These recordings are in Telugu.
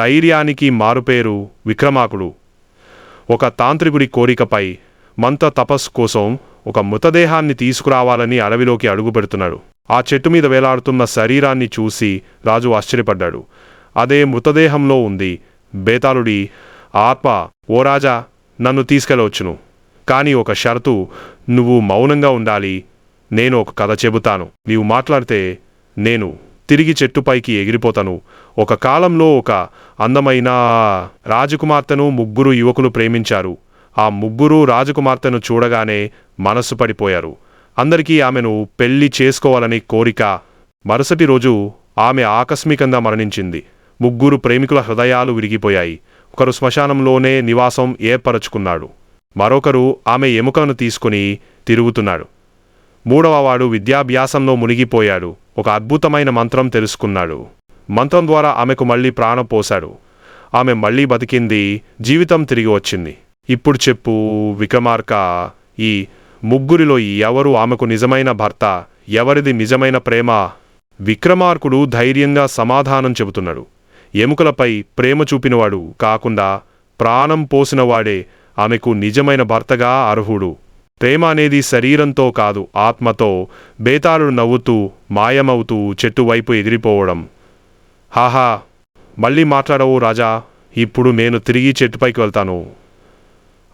ధైర్యానికి మారుపేరు విక్రమాకుడు. ఒక తాంత్రికుడి కోరికపై మంత తపస్సు కోసం ఒక మృతదేహాన్ని తీసుకురావాలని అడవిలోకి అడుగుపెడుతున్నాడు. ఆ చెట్టు మీద వేలాడుతున్న శరీరాన్ని చూసి రాజు ఆశ్చర్యపడ్డాడు. అదే మృతదేహంలో ఉంది. బేతాళుడి ఆత్మ ఓ రాజా నన్ను తీసుకెళ్ళవచ్చును. కానీ ఒక షరతు నువ్వు మౌనంగా ఉండాలి. నేను ఒక కథ చెబుతాను. నీవు మాట్లాడితే నేను తిరిగి చెట్టుపైకి ఎగిరిపోతాను. ఒక కాలంలో ఒక అందమైన రాజకుమార్తెను ముగ్గురు యువకులు ప్రేమించారు. ఆ ముగ్గురు రాజకుమార్తెను చూడగానే మనస్సు పడిపోయారు. అందరికీ ఆమెను పెళ్ళి చేసుకోవాలని కోరిక మరుసటి రోజు ఆమె ఆకస్మికంగా మరణించింది. ముగ్గురు ప్రేమికుల హృదయాలు విరిగిపోయాయి. ఒకరు శ్మశానంలోనే నివాసం ఏర్పరచుకున్నాడు. మరొకరు ఆమె ఎముకను తీసుకుని తిరుగుతున్నాడు. మూడవవాడు విద్యాభ్యాసంలో మునిగిపోయాడు. ఒక అద్భుతమైన మంత్రం తెలుసుకున్నాడు. మంత్రం ద్వారా ఆమెకు మళ్ళీ ప్రాణం పోశాడు. ఆమె మళ్ళీ బతికింది జీవితం తిరిగి వచ్చింది. ఇప్పుడు చెప్పు విక్రమార్క ఈ ముగ్గురిలో ఎవరు ఆమెకు నిజమైన భర్త ఎవరిది నిజమైన ప్రేమ? విక్రమార్కుడు ధైర్యంగా సమాధానం చెబుతున్నాడు. ఎముకలపై ప్రేమ చూపినవాడు కాకుండా ప్రాణం పోసినవాడే ఆమెకు నిజమైన భర్తగా అర్హుడు. ప్రేమ అనేది శరీరంతో కాదు ఆత్మతో బేతాళుడు నవ్వుతూ మాయమవుతూ చెట్టు వైపు ఎగిరిపోవడం. హాహా మళ్ళీ మాట్లాడవు రాజా ఇప్పుడు నేను తిరిగి చెట్టుపైకి వెళ్తాను.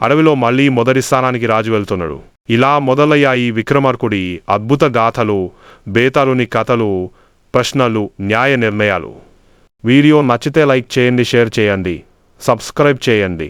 అడవిలో మళ్ళీ మొదటి స్థానానికి రాజు వెళ్తున్నాడు. ఇలా మొదలయ్యాయి విక్రమార్కుడి అద్భుత గాథలు బేతాలుని కథలు ప్రశ్నలు న్యాయ నిర్ణయాలు. వీడియో నచ్చితే లైక్ చేయండి షేర్ చేయండి సబ్స్క్రైబ్ చేయండి.